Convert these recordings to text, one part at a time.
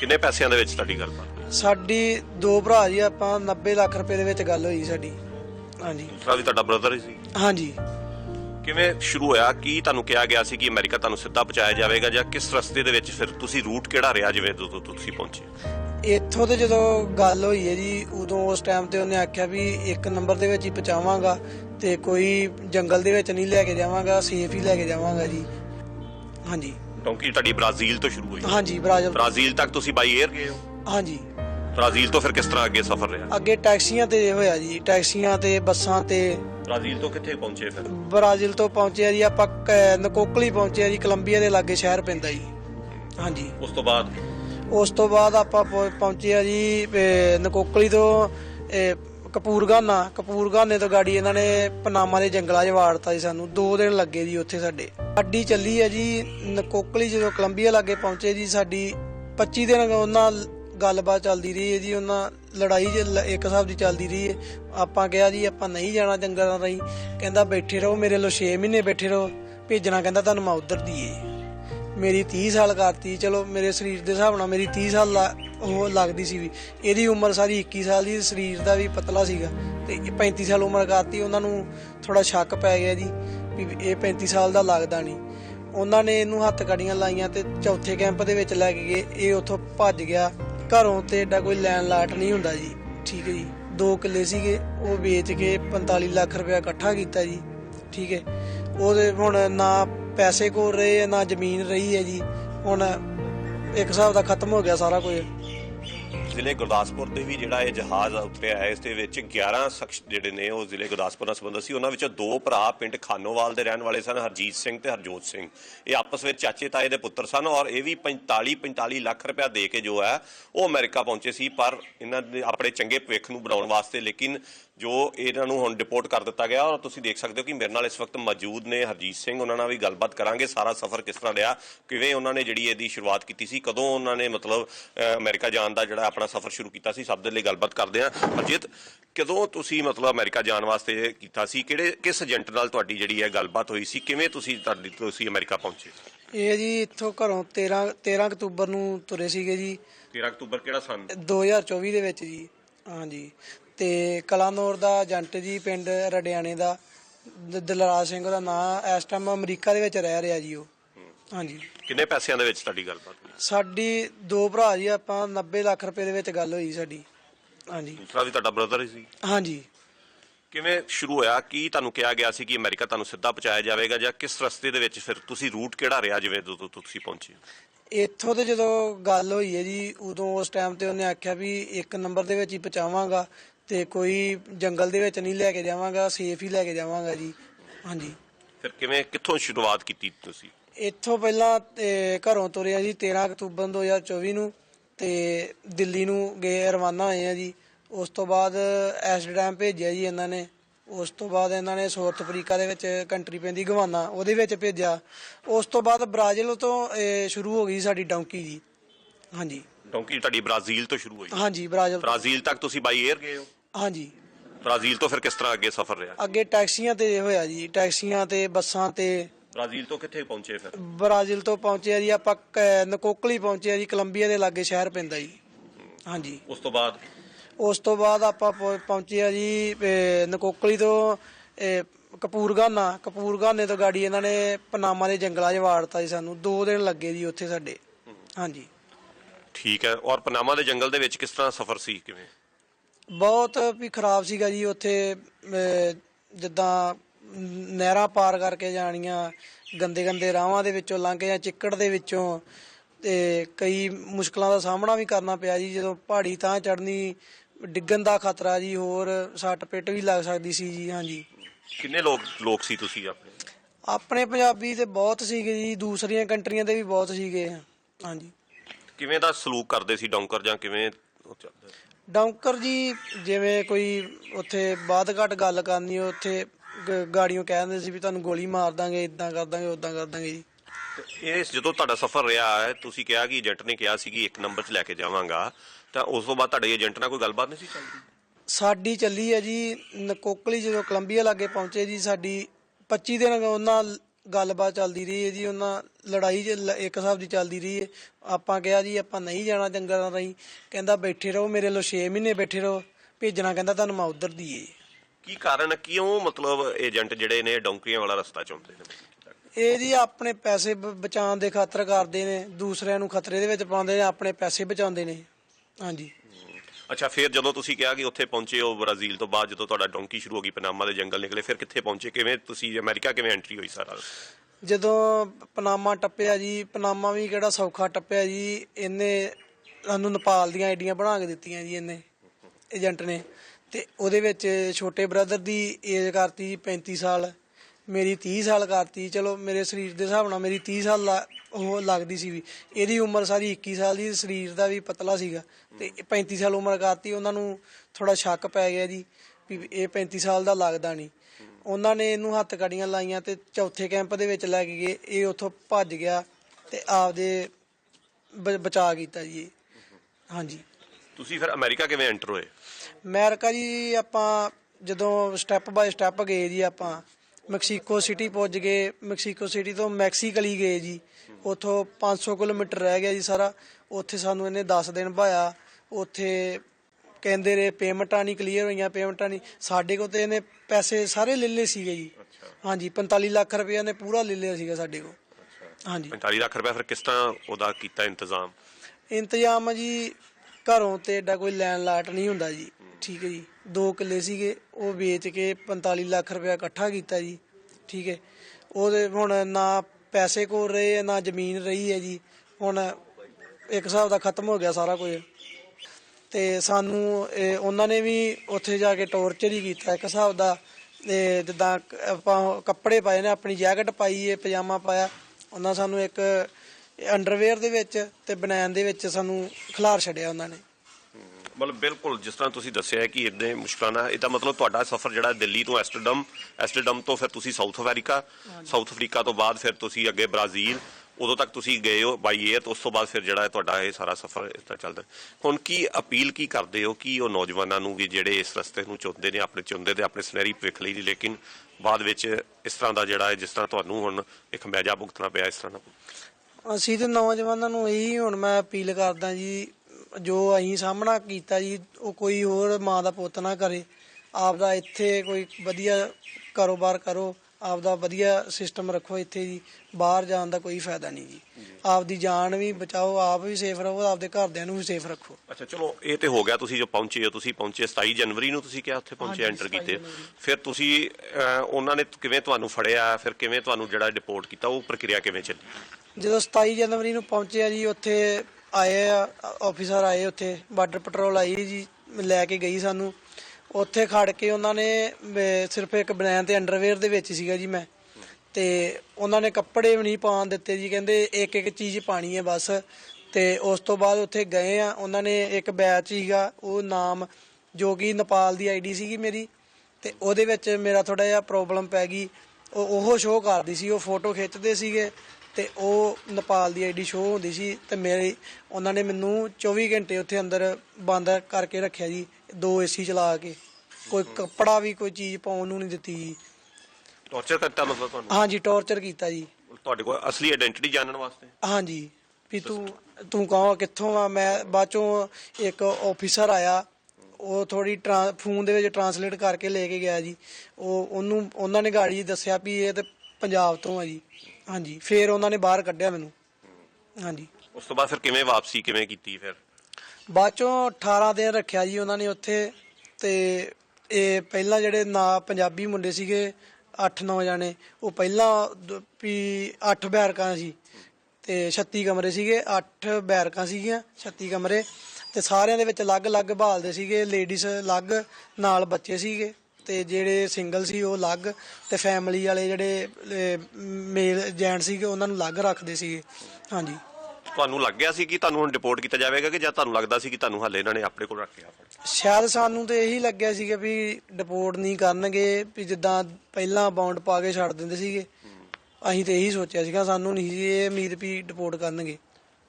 ਕਿੰਨੇ ਪੈਸਿਆਂ ਦੇ ਵਿੱਚ ਤੁਹਾਡੀ ਗੱਲਬਾਤ ਸਾਡੀ ਦੋ ਭਰਾ ਜੀ ਆਪਾਂ 90 ਲੱਖ ਰੁਪਏ ਦੇ ਵਿੱਚ ਗੱਲ ਹੋਈ ਸਾਡੀ। ਹਾਂਜੀ। ਦੂਸਰਾ ਵੀ ਤੁਹਾਡਾ ਬ੍ਰਦਰ ਹੀ ਸੀ? ਹਾਂਜੀ। ਕਿਵੇਂ ਸ਼ੁਰੂ ਹੋਇਆ? ਕੀ ਤੁਹਾਨੂੰ ਕਿਹਾ ਗਿਆ ਸੀ ਕਿ ਅਮਰੀਕਾ ਤੁਹਾਨੂੰ ਸਿੱਧਾ ਪਹੁੰਚਾਇਆ ਜਾਵੇਗਾ ਜਾਂ ਕਿਸ ਰਸਤੇ ਦੇ ਵਿੱਚ ਫਿਰ ਤੁਸੀਂ ਰੂਟ ਕਿਹੜਾ ਰਿਹਾ ਜਿਵੇਂ ਜਦੋਂ ਤੁਸੀਂ ਪਹੁੰਚੇ? ਇੱਥੋਂ ਤੇ ਜਦੋਂ ਗੱਲ ਹੋਈ ਹੈ ਜੀ ਉਦੋਂ ਉਸ ਟਾਈਮ ਤੇ ਉਹਨੇ ਆਖਿਆ ਵੀ ਇੱਕ ਨੰਬਰ ਦੇ ਵਿੱਚ ਹੀ ਪਹੁੰਚਾਵਾਂਗਾ ਤੇ ਕੋਈ ਜੰਗਲ ਦੇ ਵਿੱਚ ਨਹੀਂ ਲੈ ਕੇ ਜਾਵਾਂਗਾ ਸੇਫ ਹੀ ਲੈ ਕੇ ਜਾਵਾਂਗਾ ਜੀ। ਹਾਂਜੀ। ਡੌਂਕੀ ਤੁਹਾਡੀ ਬ੍ਰਾਜ਼ੀਲ ਤੋਂ ਸ਼ੁਰੂ ਹੋਈ। ਹਾਂਜੀ ਬ੍ਰਾਜ਼ਿਲ। ਬ੍ਰਾਜ਼ੀਲ ਤੱਕ ਤੁਸੀਂ ਬਾਈ 에ਅਰ ਗਏ ਹੋ? ਹਾਂਜੀ। ਬ੍ਰਾਜ਼ੀਲ ਤੋਂ ਫਿਰ ਕਿਸ ਤਰ੍ਹਾਂ ਅੱਗੇ ਸਫ਼ਰ ਰਿਹਾ? ਅੱਗੇ ਟੈਕਸੀਆਂ ਤੇ ਹੋਇਆ ਜੀ ਟੈਕਸੀਆਂ ਤੇ ਬੱਸਾਂ ਤੇ। ਬ੍ਰਾਜ਼ੀਲ ਤੋਂ ਕਿੱਥੇ ਪਹੁੰਚੇ ਫਿਰ? ਬ੍ਰਾਜ਼ਿਲ ਤੋਂ ਪਹੁੰਚੇ ਆ ਜੀ ਆਪਾਂ ਕ- ਨਕੋਕਲੀ ਪਹੁੰਚੇ ਆ ਜੀ ਕੋਲੰਬੀਆ ਦੇ ਲਾਗੇ ਸ਼ਹਿਰ ਪੈਂਦਾ ਜੀ। ਹਾਂਜੀ। ਉਸ ਤੋਂ ਬਾਅਦ? ਉਸ ਤੋਂ ਬਾਅਦ ਆਪਾਂ ਪਹੁੰ- ਪਹੁੰਚੇ ਆ ਜੀ ਨਕੋਕਲੀ ਤੋਂ ਕਪੂਰਗਾਨਾ, ਕਪੂਰਗਾਨੇ ਤੋਂ ਗਾੜੀ ਇਹਨਾਂ ਨੇ ਪਨਾਮਾ ਦੇ ਜੰਗਲਾਂ 'ਚ ਵਾੜਤਾ ਜੀ ਸਾਨੂੰ। 2 ਦਿਨ ਲੱਗੇ ਜੀ ਉੱਥੇ ਸਾਡੇ। ਗੱਡੀ ਚੱਲੀ ਹੈ ਜੀ, ਨਕੋਕਲੀ ਜਦੋਂ ਕੋਲੰਬੀਆ ਲਾਗੇ ਪਹੁੰਚੇ ਜੀ, ਸਾਡੀ 25 ਦਿਨ ਉਹਨਾਂ ਗੱਲਬਾਤ ਚੱਲਦੀ ਰਹੀ ਹੈ ਜੀ, ਉਹਨਾਂ ਲੜਾਈ ਜੇ ਇੱਕ ਹਿਸਾਬ ਦੀ ਚੱਲਦੀ ਰਹੀ ਹੈ। ਆਪਾਂ ਕਿਹਾ ਜੀ, ਆਪਾਂ ਨਹੀਂ ਜਾਣਾ ਜੰਗਲਾਂ ਰਾਹੀਂ। ਕਹਿੰਦਾ ਬੈਠੇ ਰਹੋ, ਮੇਰੇ ਲੋ 6 ਮਹੀਨੇ ਬੈਠੇ ਰਹੋ। ਭੇਜਣਾ ਕਹਿੰਦਾ ਤੁਹਾਨੂੰ ਮੈਂ ਉਧਰ ਦੀਏ ਮੇਰੀ 30 ਸਾਲ ਕਰਤੀ, ਚਲੋ ਮੇਰੇ ਸਰੀਰ ਦੇ ਹਿਸਾਬ ਨਾਲ ਮੇਰੀ 30 ਸਾਲ ਲਾ- ਉਹ ਲੱਗਦੀ ਸੀ ਵੀ। ਇਹਦੀ ਉਮਰ ਸਾਰੀ 21 ਸਾਲ ਦੀ ਸਰੀਰ ਦਾ ਵੀ ਪਤਲਾ ਸੀਗਾ। ਤੇ ਇਹ 35 ਸਾਲ ਉਮਰ ਕਰਤੀ ਉਹਨਾਂ ਨੂੰ ਥੋੜਾ ਸ਼ੱਕ ਪੈ ਗਿਆ ਜੀ ਵੀ ਇਹ 35 ਸਾਲ ਦਾ ਲੱਗਦਾ ਨਹੀਂ। ਉਹਨਾਂ ਨੇ ਇਹਨੂੰ ਹੱਥ ਕੜੀਆਂ ਲਾਈਆਂ ਤੇ ਚੌਥੇ ਕੈਂਪ ਦੇ ਵਿੱਚ ਲੈ ਕੇ ਗਏ। ਇਹ ਉੱਥੋਂ ਭੱਜ ਗਿਆ। ਘਰੋਂ ਤੇ ਏਡਾ ਕੋਈ ਲੈਣ ਲਾਟ ਨਹੀਂ ਹੁੰਦਾ ਜੀ। ਠੀਕ ਹੈ ਜੀ। ਦੋ ਕਿੱਲੇ ਸੀਗੇ ਉਹ ਵੇਚ ਕੇ 45 ਲੱਖ ਰੁਪਇਆ ਇਕੱਠਾ ਕੀਤਾ ਜੀ। ਠੀਕ ਹੈ। ਉਹਦੇ ਹੁਣ ਨਾ ਪੈਸੇ ਕੋਲ ਰਹੇ ਆ, ਨਾ ਜ਼ਮੀਨ ਰਹੀ ਹੈ ਜੀ। ਹੁਣ ਇੱਕ ਹਿਸਾਬ ਦਾ ਖਤਮ ਹੋ ਗਿਆ ਸਾਰਾ ਕੁਝ। ਜ਼ਿਲ੍ਹੇ ਗੁਰਦਾਸਪੁਰ ਦੇ ਵੀ ਜਿਹੜਾ ਇਹ ਜਹਾਜ਼ ਉਤਰਿਆ ਹੈ, ਇਸ ਦੇ ਵਿੱਚ 11 ਸ਼ਖਸ ਜਿਹੜੇ ਨੇ ਉਹ ਜ਼ਿਲ੍ਹੇ ਗੁਰਦਾਸਪੁਰ ਨਾਲ ਸੰਬੰਧਿਤ ਸੀ। ਉਹਨਾਂ ਵਿੱਚੋਂ ਦੋ ਭਰਾ ਪਿੰਡ ਖਾਨੋਵਾਲ ਦੇ ਰਹਿਣ ਵਾਲੇ ਸਨ, ਹਰਜੀਤ ਸਿੰਘ ਤੇ ਹਰਜੋਤ ਸਿੰਘ। ਇਹ ਆਪਸ ਵਿੱਚ ਚਾਚੇ ਤਾਏ ਦੇ ਪੁੱਤਰ ਸਨ ਔਰ ਇਹ ਵੀ 45 45 ਲੱਖ ਰੁਪਇਆ ਦੇ ਕੇ ਜੋ ਹੈ, ਉਹ ਅਮਰੀਕਾ ਪਹੁੰਚੇ ਸੀ। ਪਰ ਇਹਨਾਂ ਦੇ ਆਪਣੇ ਚੰਗੇ ਭਵਿੱਖ ਨੂੰ ਬਣਾਉਣ ਵਾਸਤੇ, ਲੇਕਿਨ ਜੋ ਇਹਨਾਂ ਨੂੰ ਹੁਣ ਡਿਪੋਰਟ ਕਰ ਦਿੱਤਾ ਗਿਆ ਔਰ ਤੁਸੀਂ ਦੇਖ ਸਕਦੇ ਹੋ ਕਿ ਮੇਰੇ ਨਾਲ ਇਸ ਵਕਤ ਮੌਜੂਦ ਨੇ ਹਰਜੀਤ ਸਿੰਘ। ਉਹਨਾਂ ਨਾਲ ਵੀ ਗੱਲਬਾਤ ਕਰਾਂਗੇ। ਸਾਰਾ ਸਫ਼ਰ ਕਿਸ ਤਰ੍ਹਾਂ ਰਿਹਾ? ਕਿਵੇਂ ਉਹਨਾਂ ਨੇ ਜਿਹੜੀ ਇਹਦੀ ਸ਼ੁਰੂਆਤ ਕੀਤੀ ਸੀ? ਕਦੋਂ ਉਹਨਾਂ ਨੇ ਮਤਲਬ ਅਮਰੀਕਾ ਜਾਣ ਦਾ ਜਿਹੜਾ ਆਪਣਾ ਸਫ਼ਰ ਸ਼ੁਰੂ ਕੀਤਾ ਸੀ? ਸਭ ਦੇ ਲਈ ਗੱਲਬਾਤ ਕਰਦੇ ਹਾਂ। ਹਰਜੀਤ ਕਦੋਂ ਤੁਸੀਂ ਮਤਲਬ ਅਮਰੀਕਾ ਜਾਣ ਵਾਸਤੇ ਕੀਤਾ ਸੀ? ਕਿਹੜੇ ਕਿਸ ਏਜੰਟ ਨਾਲ ਤੁਹਾਡੀ ਜਿਹੜੀ ਹੈ ਗੱਲਬਾਤ ਹੋਈ ਸੀ? ਕਿਵੇਂ ਤੁਸੀਂ ਤੁਹਾਡੀ ਤੁਸੀਂ ਅਮਰੀਕਾ ਪਹੁੰਚੇ? ਇਹ ਜੀ ਇੱਥੋਂ ਘਰੋਂ 13 13 ਅਕਤੂਬਰ ਨੂੰ ਤੁਰੇ ਸੀਗੇ ਜੀ। 13 ਅਕਤੂਬਰ ਕਿਹੜਾ ਸਨ? 2024 ਦੇ ਵਿੱਚ ਜੀ। ਹਾਂਜੀ ਤੇ ਕਲਾਨੌਰ ਦਾ ਏਜੰਟ ਜੀ ਪਿੰਡ ਰਡਿਆਣੇ ਦਾ ਦ- ਦਲਰਾਜ ਸਿੰਘ ਦਾ ਨਾਂ ਇਸ ਟਾਈਮ ਅਮਰੀਕਾ ਦੇ ਵਿੱਚ ਰਹਿ ਰਿਹਾ ਜੀ ਉਹ। ਹਾਂਜੀ। ਕਿੰਨੇ ਪੈਸਿਆਂ ਦੇ ਵਿੱਚ ਤੁਹਾਡੀ ਗੱਲਬਾਤ ਹੋਈ? ਸਾਡੀ ਦੋ ਭਰਾ ਜੀ ਆਪਾਂ 90 ਲੱਖ ਰੁਪਏ ਦੇ ਵਿੱਚ ਗੱਲ ਹੋਈ ਸਾਡੀ। ਹਾਂਜੀ। ਦੂਸਰਾ ਵੀ ਤੁਹਾਡਾ ਬ੍ਰਦਰ ਹੀ ਸੀ? ਹਾਂਜੀ। ਕਿਵੇਂ ਸ਼ੁਰੂ ਹੋਇਆ? ਕੀ ਤੁਹਾਨੂੰ ਕਿਹਾ ਗਿਆ ਸੀ ਕਿ ਅਮਰੀਕਾ ਤੁਹਾਨੂੰ ਸਿੱਧਾ ਪਹੁੰਚਾਇਆ ਜਾਵੇਗਾ ਜਾਂ ਕਿਸ ਰਸਤੇ ਦੇ ਵਿੱਚ ਫਿਰ ਤੁਸੀਂ ਰੂਟ ਕਿਹੜਾ ਰਿਹਾ ਜਿਵੇਂ ਜਦੋਂ ਤੁਸੀਂ ਪਹੁੰਚੇ? ਇੱਥੋਂ ਤੇ ਜਦੋਂ ਗੱਲ ਹੋਈ ਹੈ ਜੀ ਉਦੋਂ ਉਸ ਟਾਈਮ ਤੇ ਉਹਨੇ ਆਖਿਆ ਵੀ ਇੱਕ ਨੰਬਰ ਦੇ ਵਿੱਚ ਹੀ ਪਹੁੰਚਾਵਾਂਗਾ। ਤੇ ਕੋਈ ਜੰਗਲ ਦੇ ਵਿੱਚ ਨਹੀਂ ਲੈ ਕੇ ਜਾਵਾਂਗਾ ਸੇਫ ਹੀ ਲੈ ਕੇ ਜਾਵਾਂਗਾ ਜੀ। ਹਾਂਜੀ। ਫਿਰ ਕਿਵੇਂ ਕਿੱਥੋਂ ਸ਼ੁਰੂਆਤ ਕੀਤੀ ਤੁਸੀਂ? ਇੱਥੋਂ ਪਹਿਲਾਂ ਤੇ ਘਰੋਂ ਤੁਰਿਆ ਜੀ 13 ਅਕਤੂਬਰ 2024 ਨੂੰ ਤੇ ਦਿੱਲੀ ਨੂੰ ਗਏ ਰਵਾਨਾ ਹੋਏ ਆ ਜੀ। ਉਸ ਤੋਂ ਬਾਅਦ ਐਸਟਰਡਮ ਭੇਜਿਆ ਜੀ ਇਹਨਾਂ ਨੇ। ਉਸ ਤੋਂ ਬਾਅਦ ਇਹਨਾਂ ਨੇ ਸਾਊਥ ਅਫਰੀਕਾ ਦੇ ਵਿੱਚ ਕੰਟਰੀ ਪੈਂਦੀ ਗਵਾਨਾ ਉਹਦੇ ਵਿੱਚ ਭੇਜਿਆ। ਉਸ ਤੋਂ ਬਾਅਦ ਬ੍ਰਾਜ਼ੀਲ ਤੋਂ ਇਹ ਸ਼ੁਰੂ ਹੋ ਗਈ ਸਾਡੀ ਡੌਂਕੀ ਜੀ। ਹਾਂਜੀ। ਡੌਂਕੀ ਤੁਹਾਡੀ ਬ੍ਰਾਜ਼ੀਲ ਤੋਂ ਸ਼ੁਰੂ ਹੋਈ। ਹਾਂਜੀ ਬ੍ਰਾਜ਼ੀਲ ਬ੍ਰਾਜ਼ੀਲ ਤੱਕ ਤੁਸੀਂ ਬਾਈ 에ਅਰ ਗਏ ਹੋ? ਹਾਂਜੀ। ਬ੍ਰਾਜ਼ੀਲ ਤੋਂ ਫਿਰ ਕਿਸ ਤਰ੍ਹਾਂ ਅੱਗੇ ਸਫ਼ਰ ਰਿਹਾ? ਅੱਗੇ ਟੈਕਸੀਆਂ ਤੇ ਹੋਇਆ ਜੀ ਟੈਕਸੀਆਂ ਤੇ ਬੱਸਾਂ ਤੇ। ਬ੍ਰਾਜ਼ੀਲ ਤੋਂ ਕਿੱਥੇ ਪਹੁੰਚੇ ਫਿਰ? ਬ੍ਰਾਜ਼ੀਲ ਤੋਂ ਪਹੁੰਚੇ ਆ ਜੀ ਆਪਾਂ ਕ- ਨਕੋਕਲੀ ਪਹੁੰਚੇ ਆ ਜੀ ਕੋਲੰਬੀਆ ਦੇ ਲਾਗੇ ਸ਼ਹਿਰ ਪੈਂਦਾ ਜੀ। ਹਾਂਜੀ। ਉਸ ਤੋਂ ਬਾਅਦ? ਉਸ ਤੋਂ ਬਾਅਦ ਆਪਾਂ ਪਹੁੰ- ਪਹੁੰਚੇ ਆ ਜੀ ਨਕੋਕਲੀ ਤੋਂ ਇਹ ਕਪੂਰਗਾਨਾ। ਕਪੂਰਗਾਨੇ ਤੋਂ ਗਾੜੀ ਇਹਨਾਂ ਨੇ ਪਨਾਮਾ ਦੇ ਜੰਗਲਾਂ 'ਚ ਵਾੜਤਾ ਜੀ ਸਾਨੂੰ। 2 ਦਿਨ ਲੱਗੇ ਜੀ ਉੱਥੇ ਸਾਡੇ। ਹਾਂਜੀ। ਠੀਕ ਹੈ। ਔਰ ਪਨਾਮਾ ਦੇ ਜੰਗਲ ਦੇ ਵਿੱਚ ਕਿਸ ਤਰ੍ਹਾਂ ਸਫ਼ਰ ਸੀ? ਕਿਵੇਂ? ਬਹੁਤ ਵੀ ਖਰਾਬ ਸੀਗਾ ਜੀ ਉੱਥੇ ਜਿੱਦਾਂ ਨਹਿਰਾਂ ਪਾਰ ਕਰਕੇ ਜਾਣੀਆਂ ਗੰਦੇ ਗੰਦੇ ਰਾਹਾਂ ਦੇ ਵਿੱਚੋਂ ਲੰਘ ਜਾਂ ਚਿੱਕੜ ਦੇ ਵਿੱਚੋਂ ਤੇ ਕਈ ਮੁਸ਼ਕਲਾਂ ਦਾ ਸਾਹਮਣਾ ਵੀ ਕਰਨਾ ਪਿਆ ਜੀ ਜਦੋਂ ਪਹਾੜੀ ਤਾਂ ਚੜਨੀ ਡਿੱਗਣ ਦਾ ਖਤਰਾ ਜੀ ਹੋਰ ਸੱਟ ਪਿੱਟ ਵੀ ਲੱਗ ਸਕਦੀ ਸੀ ਜੀ ਹਾਂਜੀ। ਕਿੰਨੇ ਲੋਕ ਲੋਕ ਸੀ ਤੁਸੀਂ ਆਪਣੇ? ਆਪਣੇ ਪੰਜਾਬੀ ਤੇ ਬਹੁਤ ਸੀਗੇ ਜੀ ਦੂਸਰੀਆਂ ਕੰਟਰੀਆਂ ਦੇ ਵੀ ਬਹੁਤ ਸੀਗੇ ਹਾਂਜੀ। ਕਿਵੇਂ ਦਾ ਸਲੂਕ ਕਰਦੇ ਸੀ ਡੌਂਕਰ ਜਾਂ ਕਿਵੇਂ? ਡੌਂਕਰ ਜੀ ਜਿਵੇਂ ਕੋਈ ਉੱਥੇ ਬਾਦ ਘੱਟ ਗੱਲ ਕਰਨੀ ਉੱਥੇ ਗ- ਗਾੜੀਆਂ ਕਹਿ ਦਿੰਦੇ ਸੀ ਵੀ ਤੁਹਾਨੂੰ ਗੋਲੀ ਮਾਰ ਦਾਂਗੇ ਇਦਾਂ ਕਰ ਦਾਂਗੇ ਉਦਾਂ ਕਰ ਦਾਂਗੇ ਜੀ। ਇਹ ਜਦੋਂ ਤੁਹਾਡਾ ਸਫ਼ਰ ਰਿਹਾ ਹੈ ਤੁਸੀਂ ਕਿਹਾ ਕਿ ਏਜੰਟ ਨੇ ਕਿਹਾ ਸੀ ਕਿ ਇੱਕ ਨੰਬਰ 'ਚ ਲੈ ਕੇ ਜਾਵਾਂਗਾ ਤਾਂ ਉਸ ਤੋਂ ਬਾਅਦ ਤੁਹਾਡੇ ਏਜੰਟ ਨਾਲ ਕੋਈ ਗੱਲਬਾਤ ਨਹੀਂ ਸੀ ਚੱਲਦੀ? ਸਾਡੀ ਚੱਲੀ ਹੈ ਜੀ ਨਕੋਕਲੀ ਜਦੋਂ ਕੋਲੰਬੀਆ ਲਾਗੇ ਪਹੁੰਚੇ ਜੀ ਸਾਡੀ 25 ਦਿਨ ਉਹਨਾਂ ਗੱਲਬਾਤ ਚੱਲਦੀ ਰਹੀ ਹੈ ਜੀ ਉਹਨਾਂ ਲੜਾਈ ਇੱਕ ਹਿਸਾਬ ਦੀ ਚੱਲਦੀ ਰਹੀ ਹੈ। ਆਪਾਂ ਕਿਹਾ ਜੀ ਆਪਾਂ ਨਹੀਂ ਜਾਣਾ ਜੰਗਲਾਂ ਰਾਹੀਂ। ਕਹਿੰਦਾ ਬੈਠੇ ਰਹੋ ਮੇਰੇ ਲੋ 6 ਮਹੀਨੇ ਬੈਠੇ ਰਹੋ। ਭੇਜਣਾ ਕਹਿੰਦਾ ਤੁਹਾਨੂੰ ਮੈਂ ਉਧਰ ਦੀਏ ਕੀ ਕਾਰਨ ਕਿਉਂ ਮਤਲਬ ਏਜੰਟ ਜਿਹੜੇ ਨੇ ਡੌਂਕੀਆਂ ਵਾਲਾ ਰਸਤਾ ਚੁਣਦੇ ਨੇ? ਇਹ ਜੀ ਆਪਣੇ ਪੈਸੇ ਬ- ਬਚਾਉਣ ਦੇ ਖਾਤਰ ਕਰਦੇ ਨੇ ਦੂਸਰਿਆਂ ਨੂੰ ਖਤਰੇ ਦੇ ਵਿੱਚ ਪਾਉਂਦੇ ਨੇ ਆਪਣੇ ਪੈਸੇ ਬਚਾਉਂਦੇ ਨੇ। ਹਾਂਜੀ। ਅੱਛਾ, ਫਿਰ ਜਦੋਂ ਤੁਸੀਂ ਕਿਹਾ ਕਿ ਉੱਥੇ ਪਹੁੰਚੇ ਹੋ ਬ੍ਰਾਜ਼ੀਲ ਤੋਂ ਬਾਅਦ, ਜਦੋਂ ਤੁਹਾਡਾ ਡੌਂਕੀ ਸ਼ੁਰੂ ਹੋ ਗਈ, ਪਨਾਮਾ ਦੇ ਜੰਗਲ ਨਿਕਲੇ, ਫਿਰ ਕਿੱਥੇ ਪਹੁੰਚੇ? ਕਿਵੇਂ ਤੁਸੀਂ ਅਮਰੀਕਾ ਕਿਵੇਂ ਐਂਟਰੀ ਹੋਈ ਸਾਰਾ? ਜਦੋਂ ਪਨਾਮਾ ਟੱਪਿਆ ਜੀ, ਪਨਾਮਾ ਵੀ ਕਿਹੜਾ ਸੌਖਾ ਟੱਪਿਆ ਜੀ, ਇਹਨੇ ਸਾਨੂੰ ਨੇਪਾਲ ਦੀਆਂ ਆਈਡੀਆਂ ਬਣਾ ਕੇ ਦਿੱਤੀਆਂ ਜੀ ਇਹਨੇ, ਏਜੰਟ ਨੇ। ਤੇ ਉਹਦੇ ਵਿੱਚ ਛੋਟੇ ਬ੍ਰਦਰ ਦੀ ਏਜ ਕਰਤੀ 35 ਸਾਲ, ਮੇਰੀ 30 ਸਾਲ ਕਰਤੀ ਚਲੋ, ਮੇਰੇ ਸਰੀਰ ਦੇ ਹਿਸਾਬ ਨਾਲ ਮੇਰੀ 30 ਸਾਲ ਲਾ- ਉਹ ਲੱਗਦੀ ਸੀ ਵੀ। ਇਹਦੀ ਉਮਰ ਸਾਰੀ 21 ਸਾਲ ਦੀ ਸਰੀਰ ਦਾ ਵੀ ਪਤਲਾ ਸੀਗਾ। ਤੇ 35 ਸਾਲ ਉਮਰ ਕਰਤੀ ਉਹਨਾਂ ਨੂੰ ਥੋੜਾ ਸ਼ੱਕ ਪੈ ਗਿਆ ਜੀ ਵੀ ਇਹ 35 ਸਾਲ ਦਾ ਲੱਗਦਾ ਨਹੀਂ। ਉਹਨਾਂ ਨੇ ਇਹਨੂੰ ਹੱਥ ਕੜੀਆਂ ਲਾਈਆਂ ਤੇ ਚੌਥੇ ਕੈਂਪ ਦੇ ਵਿੱਚ ਲੈ ਕੇ ਗਏ। ਇਹ ਉੱਥੋਂ ਭੱਜ ਗਿਆ ਤੇ ਆਪਦੇ ਬਚਾ ਕੀਤਾ ਜੀ। ਹਾਂਜੀ। ਤੁਸੀਂ ਫਿਰ ਅਮਰੀਕਾ ਕਿਵੇਂ ਐਂਟਰ ਹੋਏ? ਅਮਰੀਕਾ ਜੀ ਆਪਾਂ ਜਦੋਂ ਸਟੈਪ ਬਾਏ ਸਟੈਪ ਗਏ ਜੀ ਆਪਾਂ ਮੈਕਸੀਕੋ ਸਿਟੀ ਪਹੁੰਚ ਗਏ। ਮੈਕਸੀਕੋ ਸਿਟੀ ਤੋਂ ਮੈਕਸੀਕਲੀ ਗਏ ਜੀ। ਉੱਥੋਂ 500 ਕਿਲੋਮੀਟਰ ਰਹਿ ਗਿਆ ਜੀ ਸਾਰਾ। ਉੱਥੇ ਸਾਨੂੰ ਇਹਨੇ 10 ਦਿਨ ਭਾਇਆ। ਉੱਥੇ ਕਹਿੰਦੇ ਰਹੇ ਪੇਮੈਂਟਾਂ ਨਹੀਂ ਕਲੀਅਰ ਹੋਈਆਂ ਪੇਮੈਂਟਾਂ ਨਹੀਂ। ਸਾਡੇ ਕੋਲ ਤੇ ਇਹਨੇ ਪੈਸੇ ਸਾਰੇ ਲੈ ਲਏ ਸੀਗੇ ਜੀ। ਹਾਂਜੀ 45 ਲੱਖ ਰੁਪਏ ਨੇ ਪੂਰਾ ਲੈ ਲਿਆ ਸੀਗਾ ਸਾਡੇ ਕੋਲ। ਹਾਂਜੀ। 45 ਲੱਖ ਰੁਪਏ ਫਿਰ ਕਿਸ ਤਰ੍ਹਾਂ ਉਹਦਾ ਕੀਤਾ ਇੰਤਜ਼ਾਮ? ਇੰਤਜ਼ਾਮ ਜੀ ਘਰੋਂ ਤੇ ਐਡਾ ਕੋਈ ਲੈਣ ਲਾਟ ਨਹੀਂ ਹੁੰਦਾ ਜੀ। ਠੀਕ ਹੈ ਜੀ। ਦੋ ਕਿੱਲੇ ਸੀਗੇ ਉਹ ਵੇਚ ਕੇ 45 ਲੱਖ ਰੁਪਇਆ ਇਕੱਠਾ ਕੀਤਾ ਜੀ। ਠੀਕ ਹੈ। ਉਹਦੇ ਹੁਣ ਨਾ ਪੈਸੇ ਕੋਲ ਰਹੇ ਆ, ਨਾ ਜ਼ਮੀਨ ਰਹੀ ਹੈ ਜੀ। ਹੁਣ ਇੱਕ ਹਿਸਾਬ ਦਾ ਖਤਮ ਹੋ ਗਿਆ ਸਾਰਾ ਕੁਝ। ਤੇ ਸਾਨੂੰ ਉਹਨਾਂ ਨੇ ਵੀ ਉੱਥੇ ਜਾ ਕੇ ਟੌਰਚਰ ਹੀ ਕੀਤਾ। ਇੱਕ ਹਿਸਾਬ ਦਾ ਜਿੱਦਾਂ ਆਪਾਂ ਕੱਪੜੇ ਪਾਏ ਨੇ ਆਪਣੀ ਜੈਕਟ ਪਾਈ ਏ ਪਜਾਮਾ ਪਾਇਆ। ਉਹਨਾਂ ਸਾਨੂੰ ਇੱਕ ਅੰਡਰਵੇਅਰ ਦੇ ਵਿੱਚ ਤੇ ਬਨੈਨ ਦੇ ਵਿੱਚ ਸਾਨੂੰ ਖਿਲਾਰ ਛੱਡਿਆ ਉਹਨਾਂ ਨੇ। ਮਤਲਬ ਬਿਲਕੁਲ ਜਿਸ ਤਰ੍ਹਾਂ ਤੁਸੀਂ ਦੱਸਿਆ ਹੈ ਕਿ ਇਦਾਂ ਮੁਸ਼ਕਲਾਂ ਨਾਲ ਇਹਦਾ ਮਤਲਬ ਤੁਹਾਡਾ ਸਫ਼ਰ ਜਿਹੜਾ ਦਿੱਲੀ ਤੋਂ ਐਸਟਰਡਮ ਐਸਟਰਡਮ ਤੋਂ ਫਿਰ ਤੁਸੀਂ ਸਾਊਥ ਅਫਰੀਕਾ ਸਾਊਥ ਅਫਰੀਕਾ ਤੋਂ ਬਾਅਦ ਫਿਰ ਤੁਸੀਂ ਅੱਗੇ ਬ੍ਰਾਜ਼ੀਲ ਉਦੋਂ ਤੱਕ ਤੁਸੀਂ ਗਏ ਹੋ ਬਾਈ 에ਅਰ ਤੋਂ ਉਸ ਤੋਂ ਬਾਅਦ ਫਿਰ ਜਿਹੜਾ ਹੈ ਤੁਹਾਡਾ ਇਹ ਸਾਰਾ ਸਫ਼ਰ ਇਸ ਤਰ੍ਹਾਂ ਚੱਲਦਾ। ਹੁਣ ਕੀ ਅਪੀਲ ਕੀ ਕਰਦੇ ਹੋ? ਕੀ ਉਹ ਨੌਜਵਾਨਾਂ ਨੂੰ ਵੀ ਜਿਹੜੇ ਇਸ ਰਸਤੇ ਨੂੰ ਚੁਣਦੇ ਨੇ ਆਪਣੇ ਚੁਣਦੇ ਤੇ ਆਪਣੇ ਸੁਨਹਿਰੀ ਭਵਿੱਖ ਲਈ ਨਹੀਂ ਲੇਕਿਨ ਬਾਅਦ ਵਿੱਚ ਇਸ ਤਰ੍ਹਾਂ ਦਾ ਜਿਹੜਾ ਹੈ ਜਿਸ ਤਰ੍ਹਾਂ ਤੁਹਾਨੂੰ ਹੁਣ ਇੱਕ ਮੈਜਾ ਭੁਗਤਣਾ ਪਿਆ ਇਸ ਤਰ੍ਹਾਂ ਦਾ? ਅਸੀਂ ਤੇ ਨੌਜਵਾਨਾਂ ਨੂੰ ਇਹੀ ਹੁਣ ਮੈਂ ਅਪੀਲ ਕਰਦਾ ਜੀ, ਜੋ ਅਸੀਂ ਸਾਹਮਣਾ ਕੀਤਾ ਜੀ, ਉਹ ਕੋਈ ਹੋਰ ਮਾਂ ਦਾ ਪੁੱਤ ਨਾ ਕਰੇ। ਆਪਦਾ ਇੱਥੇ ਕੋਈ ਵਧੀਆ ਕਾਰੋਬਾਰ ਕਰੋ। ਆਪਦਾ ਵਧੀਆ ਸਿਸਟਮ ਰੱਖੋ ਇੱਥੇ ਜੀ ਬਾਹਰ ਜਾਣ ਦਾ ਕੋਈ ਫਾਇਦਾ ਨਹੀਂ ਜੀ। ਆਪਦੀ ਜਾਨ ਵੀ ਬਚਾਓ ਆਪ ਵੀ ਸੇਫ ਰਹੋ ਆਪਦੇ ਘਰਦਿਆਂ ਨੂੰ ਵੀ ਸੇਫ ਰੱਖੋ। ਅੱਛਾ ਚਲੋ ਇਹ ਤੇ ਹੋ ਗਿਆ ਤੁਸੀਂ ਜੋ ਪਹੁੰਚੇ ਹੋ ਤੁਸੀਂ ਪਹੁੰਚੇ 27 ਜਨਵਰੀ ਨੂੰ ਤੁਸੀਂ ਕਿਹਾ ਉੱਥੇ ਪਹੁੰਚੇ ਐਂਟਰ 27 ਕੀਤੇ। ਫਿਰ ਤੁਸੀਂ ਅਹ, ਉਹਨਾਂ ਨੇ ਕਿਵੇਂ ਤੁਹਾਨੂੰ ਫੜਿਆ ਫਿਰ ਕਿਵੇਂ ਤੁਹਾਨੂੰ ਜਿਹੜਾ ਡਿਪੋਰਟ ਕੀਤਾ ਉਹ ਪ੍ਰਕਿਰਿਆ ਕਿਵੇਂ ਚੱਲੀ? ਜਦੋਂ 27 ਜਨਵਰੀ ਨੂੰ ਪਹੁੰਚਿਆ ਜੀ ਉੱਥੇ ਆਏ ਆ ਆਫੀਸਰ ਆਏ ਉੱਥੇ ਬਾਰਡਰ ਪੈਟਰੋਲ ਆਈ ਜੀ ਲੈ ਕੇ ਗਈ ਸਾਨੂੰ। ਉੱਥੇ ਖੜ ਕੇ ਉਹਨਾਂ ਨੇ ਮੈਂ ਸਿਰਫ ਇੱਕ ਬਨੈਨ ਤੇ ਅੰਡਰਵੇਅਰ ਦੇ ਵਿੱਚ ਸੀਗਾ ਜੀ ਮੈਂ। ਤੇ ਉਹਨਾਂ ਨੇ ਕੱਪੜੇ ਵੀ ਨਹੀਂ ਪਾਉਣ ਦਿੱਤੇ ਜੀ, ਕਹਿੰਦੇ ਇੱਕ ਇੱਕ ਚੀਜ਼ ਪਾਣੀ ਹੈ ਬਸ। ਤੇ ਉਸ ਤੋਂ ਬਾਅਦ ਉੱਥੇ ਗਏ ਆ, ਉਹਨਾਂ ਨੇ ਇੱਕ ਬੈਚ ਸੀਗਾ, ਉਹ ਨਾਮ ਜੋ ਕਿ ਨੇਪਾਲ ਦੀ ਆਈਡੀ ਸੀਗੀ ਮੇਰੀ। ਤੇ ਉਹਦੇ ਵਿੱਚ ਮੇਰਾ ਥੋੜਾ ਜਿਹਾ ਪ੍ਰੋਬਲਮ ਪੈ ਗਈ। ਉਹ ਉਹ ਸ਼ੋਅ ਕਰਦੀ ਸੀ, ਉਹ ਫੋਟੋ ਖਿੱਚਦੇ ਸੀਗੇ। ਤੇ ਉਹ ਨੇਪਾਲ ਦੀ ਆਈਡੀ ਸ਼ੋਅ ਹੁੰਦੀ ਸੀ ਤੇ ਮੇਰੀ, ਉਹਨਾਂ ਨੇ ਮੈਨੂੰ 24 ਘੰਟੇ ਉੱਥੇ ਅੰਦਰ ਬੰਦ ਕਰਕੇ ਰੱਖਿਆ ਜੀ, ਦੋ ਏਸੀ ਚਲਾ ਕੇ। ਕੋਈ ਕੱਪੜਾ ਵੀ ਕੋਈ ਚੀਜ਼ ਪਾਉਣ ਨੂੰ ਨਹੀਂ ਦਿੱਤੀ ਜੀ। ਟੌਰਚਰ ਕਰਤਾ ਮਤਲਬ ਤੁਹਾਨੂੰ? ਹਾਂਜੀ ਟੌਰਚਰ ਕੀਤਾ ਜੀ। ਤੁਹਾਡੇ ਕੋਲ ਅਸਲੀ ਆਇਡੈਂਟੀਟੀ ਜਾਣਨ ਵਾਸਤੇ? ਹਾਂਜੀ। ਵੀ ਤੂੰ ਤੂੰ ਕਹਾਂ ਕਿੱਥੋਂ ਆ? ਮੈਂ ਬਾਅਦ ਚੋਂ ਇੱਕ ਆਫੀਸਰ ਆਇਆ। ਉਹ ਥੋੜੀ ਫੋਨ ਦੇ ਵਿੱਚ ਟਰਾਂਸਲੇਟ ਕਰਕੇ ਲੈ ਕੇ ਗਿਆ ਜੀ। ਉਹ ਉਹਨੂੰ ਉਹਨਾਂ ਨੇ ਗਾੜੀ ਦੱਸਿਆ ਵੀ ਇਹ ਤੇ ਪੰਜਾਬ ਤੋਂ ਆ ਜੀ। ਹਾਂਜੀ। ਫੇਰ ਉਹਨਾਂ ਨੇ ਬਾਹਰ ਕੱਢਿਆ ਮੈਨੂੰ। ਹਾਂਜੀ। ਉਸ ਤੋਂ ਬਾਅਦ ਫਿਰ ਕਿਵੇਂ ਵਾਪਸੀ ਕਿਵੇਂ ਕੀਤੀ ਫਿਰ? ਬਾਅਦ ਚੋਂ 18 ਦਿਨ ਰੱਖਿਆ ਜੀ ਉਹਨਾਂ ਨੇ ਉੱਥੇ ਤੇ ਇਹ ਪਹਿਲਾਂ ਜਿਹੜੇ ਨਾ ਪੰਜਾਬੀ ਮੁੰਡੇ ਸੀਗੇ 8-9 ਜਾਣੇ, ਉਹ ਪਹਿਲਾਂ ਦ- ਵੀ 8 ਬੈਰਕਾਂ ਸੀ ਤੇ 36 ਕਮਰੇ ਸੀਗੇ 8 ਬੈਰਕਾਂ ਸੀਗੀਆਂ 36 ਕਮਰੇ ਤੇ ਸਾਰਿਆਂ ਦੇ ਵਿੱਚ ਅਲੱਗ-ਅਲੱਗ ਭਾਲਦੇ ਸੀਗੇ, ਲੇਡੀਜ਼ ਅਲੱਗ, ਨਾਲ ਬੱਚੇ ਸੀਗੇ ਤੇ ਜਿਹੜੇ ਸਿੰਗਲ ਸੀ ਉਹ ਅਲੱਗ ਤੇ ਫੈਮਿਲੀ ਵਾਲੇ ਜਿਹੜੇ ਮੇਲ, ਜੈਂਟ ਸੀਗੇ ਉਹਨਾਂ ਨੂੰ ਅਲੱਗ ਰੱਖਦੇ ਸੀਗੇ, ਹਾਂਜੀ। ਤੁਹਾਨੂੰ ਲੱਗ ਗਿਆ ਸੀ ਕਿ ਤੁਹਾਨੂੰ ਹੁਣ ਡਿਪੋਰਟ ਕੀਤਾ ਜਾਵੇਗਾ ਕਿ ਜਾਂ ਤੁਹਾਨੂੰ ਲੱਗਦਾ ਸੀ ਕਿ ਤੁਹਾਨੂੰ ਹਾਲੇ ਇਹਨਾਂ ਨੇ ਆਪਣੇ ਕੋਲ ਰੱਖਿਆ? ਸ਼ਾਇਦ ਸਾਨੂੰ ਤੇ ਇਹੀ ਲੱਗਿਆ ਸੀਗਾ ਵੀ ਡਿਪੋਰਟ ਨਹੀਂ ਕਰਨਗੇ ਵੀ ਜਿੱਦਾਂ ਪਹਿਲਾਂ ਬਾਉਂਡ ਪਾ ਕੇ ਛੱਡ ਦਿੰਦੇ ਸੀਗੇ। ਅਸੀਂ ਤੇ ਇਹੀ ਸੋਚਿਆ ਸੀਗਾ ਸਾਨੂੰ ਨਹੀਂ ਸੀ ਇਹ ਉਮੀਦ ਵੀ ਡਿਪੋਰਟ ਕਰਨਗੇ।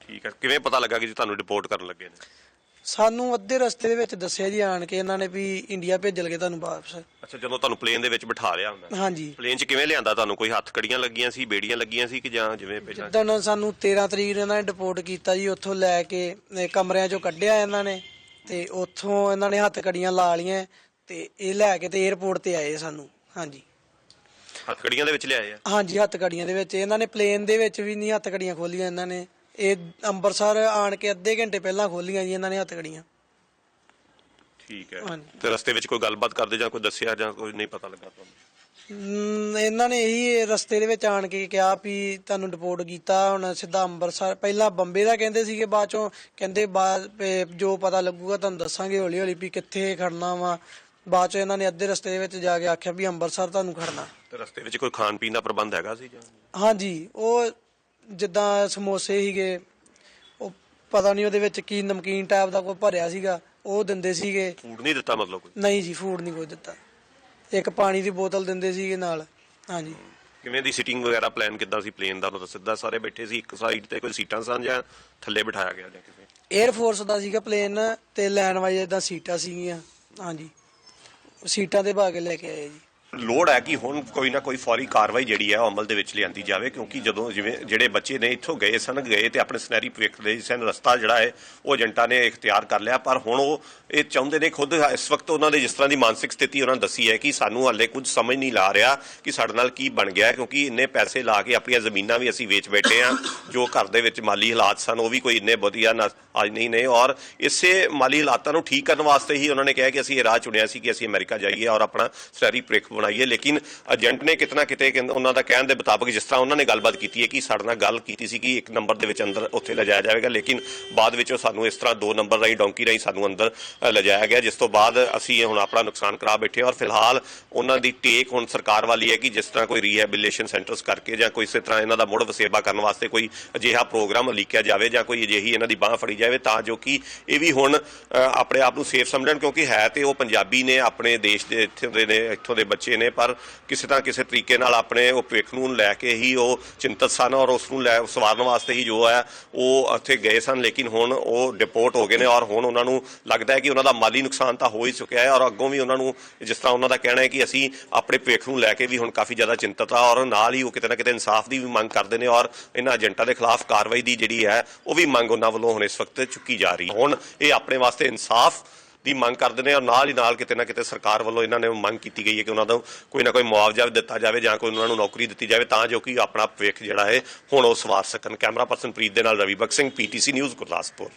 ਠੀਕ ਹੈ। ਕਿਵੇਂ ਪਤਾ ਲੱਗਾ ਕਿ ਜੀ ਤੁਹਾਨੂੰ ਡਿਪੋਰਟ ਕਰਨ ਲੱਗੇ ਨੇ? ਸਾਨੂੰ ਅੱਧੇ ਰਸਤੇ ਦੇ ਵਿੱਚ ਦੱਸਿਆ ਜੀ ਆਣ ਕੇ ਇਹਨਾਂ ਨੇ ਵੀ ਇੰਡੀਆ ਭੇਜਣਗੇ ਤੁਹਾਨੂੰ ਵਾਪਸ। ਅੱਛਾ ਜਦੋਂ ਤੁਹਾਨੂੰ ਪਲੇਨ ਦੇ ਵਿੱਚ ਬਿਠਾ ਲਿਆ ਹੁੰਦਾ। ਹਾਂਜੀ। ਪਲੇਨ 'ਚ ਕਿਵੇਂ ਲਿਆਂਦਾ ਤੁਹਾਨੂੰ? ਕੋਈ ਹੱਥ ਕੜੀਆਂ ਲੱਗੀਆਂ ਸੀ ਬੇੜੀਆਂ ਲੱਗੀਆਂ ਸੀ ਕਿ ਜਾਂ ਜਿਵੇਂ ਪਹਿਲਾਂ? ਜਿੱਦਣ ਸਾਨੂੰ 13 ਤਰੀਕ ਨੂੰ ਇਹਨਾਂ ਨੇ ਡਿਪੋਰਟ ਕੀਤਾ ਜੀ ਉੱਥੋਂ ਲੈ ਕੇ ਕਮਰਿਆਂ ਚੋਂ ਕੱਢਿਆ ਇਹਨਾਂ ਨੇ ਤੇ ਉੱਥੋਂ ਇਹਨਾਂ ਨੇ ਹੱਥ ਕੜੀਆਂ ਲਾ ਲੀਆਂ ਤੇ ਇਹ ਲੈ ਕੇ ਤੇ 에어ਪੋਰਟ ਤੇ ਆਏ ਸਾਨੂੰ ਹਾਂਜੀ। ਹੱਥ ਕੜੀਆਂ ਦੇ ਵਿੱਚ ਲਿਆਏ ਆ? ਹਾਂਜੀ ਹੱਥ ਕੜੀਆਂ ਦੇ ਵਿੱਚ। ਇਹਨਾਂ ਨੇ ਪਲੇਨ ਦੇ ਵਿੱਚ ਵੀ ਨਹੀਂ ਹੱਥ ਕੜੀਆਂ ਖੋਲੀਆਂ ਇਹਨਾਂ ਨੇ। ਇਹ ਅੰਮ੍ਰਿਤਸਰ ਆਣ ਕੇ ਅੱਧੇ ਘੰਟੇ ਪਹਿਲਾਂ ਖੋਲੀਆਂ ਜੀ ਇਹਨਾਂ ਨੇ ਹੱਥ ਕੜੀਆਂ ਠੀਕ ਹੈ। ਹਾਂਜੀ। ਤੇ ਰਸਤੇ ਵਿੱਚ ਕੋਈ ਗੱਲਬਾਤ ਕਰਦੇ ਜਾਂ ਕੋਈ ਦੱਸਿਆ ਜਾਂ ਕੋਈ ਨਹੀਂ ਪਤਾ ਲੱਗਾ ਤੁਹਾਨੂੰ? ਹਮ, ਇਹਨਾਂ ਨੇ ਇਹੀ ਰਸਤੇ ਦੇ ਵਿੱਚ ਆਣ ਕੇ ਕਿਹਾ ਵੀ ਤੁਹਾਨੂੰ ਡਿਪੋਰਟ ਕੀਤਾ ਹੁਣ ਸਿੱਧਾ ਅੰਮ੍ਰਿਤਸਰ ਪਹਿਲਾਂ ਬੰਬੇ ਦਾ ਕਹਿੰਦੇ ਸੀਗੇ ਬਾਅਦ ਚੋਂ ਕਹਿੰਦੇ ਬਾਅਦ ਵੀ ਜੋ ਪਤਾ ਲੱਗੂਗਾ ਤੁਹਾਨੂੰ ਦੱਸਾਂਗੇ ਹੌਲੀ ਹੌਲੀ ਵੀ ਕਿੱਥੇ ਖੜਨਾ ਵਾ। ਬਾਅਦ ਚੋਂ ਇਹਨਾਂ ਨੇ ਅੱਧੇ ਰਸਤੇ ਦੇ ਵਿੱਚ ਜਾ ਕੇ ਆਖਿਆ ਵੀ ਅੰਮ੍ਰਿਤਸਰ ਤੁਹਾਨੂੰ ਖੜਨਾ। ਤੇ ਰਸਤੇ ਵਿੱਚ ਕੋਈ ਖਾਣ ਪੀਣ ਦਾ ਪ੍ਰਬੰਧ ਹੈਗਾ ਸੀ ਜਾਂ? ਹਾਂਜੀ ਉਹ ਜਿੱਦਾਂ ਸਮੋਸੇ ਸੀਗੇ ਉਹ ਪਤਾ ਨਹੀਂ ਉਹਦੇ ਵਿੱਚ ਕੀ ਨਮਕੀਨ ਟਾਈਪ ਦਾ ਕੋਈ ਭਰਿਆ ਸੀਗਾ ਉਹ ਦਿੰਦੇ ਸੀਗੇ। ਫੂਡ ਨਹੀਂ ਦਿੱਤਾ ਮਤਲਬ ਕੋਈ? ਨਹੀਂ ਜੀ ਫੂਡ ਨਹੀਂ ਕੋਈ ਦਿੱਤਾ। ਇੱਕ ਪਾਣੀ ਦੀ ਬੋਤਲ ਦਿੰਦੇ ਸੀਗੇ ਨਾਲ। ਹਾਂਜੀ। ਕਿਵੇਂ ਦੀ ਸੀਟਿੰਗ ਵਗੈਰਾ ਪਲਾਨ ਕਿੱਦਾਂ ਸੀ ਪਲੇਨ ਦਾ? ਮਤਲਬ ਸਿੱਧਾ ਸਾਰੇ ਬੈਠੇ ਸੀ ਇੱਕ ਸਾਈਡ ਤੇ ਕੋਈ ਸੀਟਾਂ ਸਨ ਜਾਂ ਥੱਲੇ ਬਿਠਾਇਆ ਗਿਆ ਜਾਂ ਕਿਸੇ 에ਅਰ ਫੋਰਸ ਦਾ ਸੀਗਾ ਪਲੇਨ ਤੇ ਲੈਣ ਵਾਲੇ ਇਦਾਂ ਸੀਟਾਂ ਸੀਗੀਆਂ। ਹਾਂਜੀ। ਸੀਟਾਂ ਤੇ ਪਾ ਕੇ ਲੈ ਕੇ ਆਏ ਜੀ। ਲੋੜ ਹੈ ਕਿ ਹੁਣ ਕੋਈ ਨਾ ਕੋਈ ਫੌਰੀ ਕਾਰਵਾਈ ਜਿਹੜੀ ਹੈ ਉਹ ਅਮਲ ਦੇ ਵਿੱਚ ਲਿਆਂਦੀ ਜਾਵੇ, ਕਿਉਂਕਿ ਜਦੋਂ ਜਿਵੇਂ ਜਿਹੜੇ ਬੱਚੇ ਨੇ ਇੱਥੋਂ ਗਏ ਸਨ, ਗਏ ਤੇ ਆਪਣੇ ਸੁਨਹਿਰੀ ਭਵਿੱਖ ਦੇ ਸਨ ਰਸਤਾ ਜਿਹੜਾ ਹੈ, ਉਹ ਏਜੰਟਾਂ ਨੇ ਇਖਤਿਆਰ ਕਰ ਲਿਆ। ਪਰ ਹੁਣ ਉਹ ਇਹ ਚਾਹੁੰਦੇ ਨੇ ਖੁਦ, ਇਸ ਵਕਤ ਉਹਨਾਂ ਦੇ ਜਿਸ ਤਰ੍ਹਾਂ ਦੀ ਮਾਨਸਿਕ ਸਥਿਤੀ ਉਹਨਾਂ ਨੇ ਦੱਸੀ ਹੈ ਕਿ ਸਾਨੂੰ ਹਾਲੇ ਕੁਝ ਸਮਝ ਨਹੀਂ ਲਾ ਰਿਹਾ ਕਿ ਸਾਡੇ ਨਾਲ ਕੀ ਬਣ ਗਿਆ ਕਿਉਂਕਿ ਇੰਨੇ ਪੈਸੇ ਲਾ ਕੇ ਆਪਣੀਆਂ ਜ਼ਮੀਨਾਂ ਵੀ ਅਸੀਂ ਵੇਚ ਬੈਠੇ ਆ ਜੋ ਘਰ ਦੇ ਵਿੱਚ ਮਾਲੀ ਹਾਲਾਤ ਸਨ, ਉਹ ਵੀ ਕੋਈ ਇੰਨੇ ਵਧੀਆ ਨਾ, ਅੱਜ ਨਹੀਂ ਨੇ। ਔਰ ਇਸੇ ਮਾਲੀ ਹਾਲਾਤਾਂ ਨੂੰ ਠੀਕ ਕਰਨ ਵਾਸਤੇ ਹੀ ਉਹਨਾਂ ਨੇ ਕਿਹਾ ਕਿ ਅਸੀਂ ਇਹ ਰਾਹ ਚੁਣਿਆ ਸੀ ਕਿ ਅਸੀਂ ਅਮਰੀਕਾ ਜਾਈਏ ਔਰ ਆਪਣਾ ਸੁਨਹਿਰੀ ਭਵਿੱਖ ਬਣਾਈਏ, ਲੇਕਿਨ ਏਜੰਟ ਨੇ ਕਿਤਨਾ ਕਿਤੇ ਕਹਿੰਦੇ- ਉਹਨਾਂ ਦਾ ਕਹਿਣ ਦੇ ਮੁਤਾਬਕ ਜਿਸ ਤਰ੍ਹਾਂ ਉਹਨਾਂ ਨੇ ਗੱਲਬਾਤ ਕੀਤੀ ਹੈ ਕਿ ਸਾਡੇ ਨਾਲ ਗੱਲ ਕੀਤੀ ਸੀ ਕਿ ਇੱਕ ਨੰਬਰ ਦੇ ਵਿੱਚ ਅੰਦਰ ਉੱਥੇ ਲਿਜਾਇਆ ਜਾਵੇਗਾ, ਲੇਕਿਨ ਬਾਅਦ ਵਿੱਚ ਉਹ ਸਾਨੂੰ ਇਸ ਤਰ੍ਹਾਂ ਦੋ ਨੰਬਰ ਰਾਹੀਂ, ਡੌਂਕੀ ਰਾਹੀਂ ਸਾਨੂੰ ਅੰਦਰ ਲਿਜਾਇਆ ਗਿਆ, ਜਿਸ ਤੋਂ ਬਾਅਦ ਅਸੀਂ ਹੁਣ ਆਪਣਾ ਨੁਕਸਾਨ ਕਰਾ ਬੈਠੇ ਔਰ ਫਿਲਹਾਲ ਉਹਨਾਂ ਦੀ ਟੇਕ ਹੁਣ ਸਰਕਾਰ ਵਾਲੀ ਹੈ ਕਿ ਜਿਸ ਤਰ੍ਹਾਂ ਕੋਈ ਰੀਹੈਬਿਲਿਟੇਸ਼ਨ ਸੈਂਟਰਸ ਕਰਕੇ ਜਾਂ ਕੋਈ ਇਸੇ ਤਰ੍ਹਾਂ ਇਹਨਾਂ ਦਾ ਮੁੜ ਵਸੇਬਾ ਕਰਨ ਵਾਸਤੇ ਕੋਈ ਅਜਿਹਾ ਪ੍ਰੋਗਰਾਮ ਲਿਖਿਆ ਜਾਵੇ ਜਾਂ ਕੋਈ ਅਜਿਹੀ ਇਹਨਾਂ ਦੀ ਬਾਹ ਫੜੀ ਜਾਵੇ ਤਾਂ ਜੋ ਕਿ ਇਹ ਵੀ ਹੁਣ ਆਪਣੇ ਆਪ ਨੂੰ ਸੇਫ ਸਮਝਣ ਕਿਉਂਕਿ ਹੈ ਤੇ ਉਹ ਪੰਜਾਬੀ ਨੇ ਆਪਣੇ ਦੇਸ਼ ਦੇ ਇੱਥੋਂ ਦੇ ਨੇ, ਇੱਥੋਂ ਦੇ ਬੱਚੇ ਨੇ, ਪਰ ਕਿਸੇ ਨਾ ਕਿਸੇ ਤਰੀਕੇ ਨਾਲ ਆਪਣੇ ਉਹ ਭਵਿੱਖ ਨੂੰ ਲੈ ਕੇ ਹੀ ਉਹ ਚਿੰਤਤ ਸਨ ਔਰ ਉਸ ਨੂੰ ਲੈ ਸਵਾਰਨ ਵਾਸਤੇ ਹੀ ਜੋ ਹੈ, ਉਹ ਉੱਥੇ ਗਏ ਸਨ। ਲੇਕਿਨ ਹੁਣ ਉਹ ਡਿਪੋਰਟ ਹੋ ਗਏ ਨੇ ਔਰ ਹੁਣ ਉਹਨਾਂ ਨੂੰ ਲੱਗਦਾ ਹੈ ਕਿ ਉਹਨਾਂ ਦਾ ਮਾਲੀ ਨੁਕਸਾਨ ਤਾਂ ਹੋ ਹੀ ਚੁੱਕਿਆ ਹੈ ਔਰ ਅੱਗੋਂ ਵੀ ਉਹਨਾਂ ਨੂੰ ਜਿਸ ਤਰ੍ਹਾਂ ਉਹਨਾਂ ਦਾ ਕਹਿਣਾ ਹੈ ਕਿ ਅਸੀਂ ਆਪਣੇ ਭਵਿੱਖ ਨੂੰ ਲੈ ਕੇ ਵੀ ਹੁਣ ਕਾਫੀ ਜ਼ਿਆਦਾ ਚਿੰਤਤ ਆ ਔਰ ਨਾਲ ਹੀ ਉਹ ਕਿਤੇ ਨਾ ਕਿਤੇ ਇਨਸਾਫ ਦੀ ਵੀ ਮੰਗ ਕਰਦੇ ਨੇ ਔਰ ਇਹਨਾਂ ਏਜੰਟਾਂ ਦੇ ਖਿਲਾਫ ਕਾਰਵਾਈ ਦੀ ਜਿਹੜੀ ਹੈ, ਉਹ ਵੀ ਮੰਗ ਉਹਨਾਂ ਵੱਲੋਂ ਹੁਣ ਇਸ ਵਕਤ ਚੁੱਕੀ ਜਾ ਰਹੀ ਹੈ। ਹੁਣ ਇਹ ਆਪਣੇ ਵਾਸਤੇ ਇਨਸਾਫ ਦੀ ਮੰਗ ਕਰਦੇ ਨੇ ਔਰ ਨਾਲ ਹੀ ਨਾਲ ਕਿਤੇ ਨਾ ਕਿਤੇ ਸਰਕਾਰ ਵੱਲੋਂ ਇਹਨਾਂ ਨੇ ਮੰਗ ਕੀਤੀ ਗਈ ਹੈ ਕਿ ਉਹਨਾਂ ਨੂੰ ਕੋਈ ਨਾ ਕੋਈ ਮੁਆਵਜ਼ਾ ਵੀ ਦਿੱਤਾ ਜਾਵੇ ਜਾਂ ਕੋਈ ਉਹਨਾਂ ਨੂੰ ਨੌਕਰੀ ਦਿੱਤੀ ਜਾਵੇ ਤਾਂ ਜੋ ਕਿ ਆਪਣਾ ਭਵਿੱਖ ਜਿਹੜਾ ਹੈ ਹੁਣ ਉਹ ਸਵਾਰ ਸਕਣ। ਕੈਮਰਾ ਪਰਸਨ ਪ੍ਰੀਤ ਦੇ ਨਾਲ ਰਵੀ ਬਖ ਸਿੰਘ, ਪੀਟੀਸੀ ਨਿਊਜ਼ ਗੁਰਦਾਸਪੁਰ।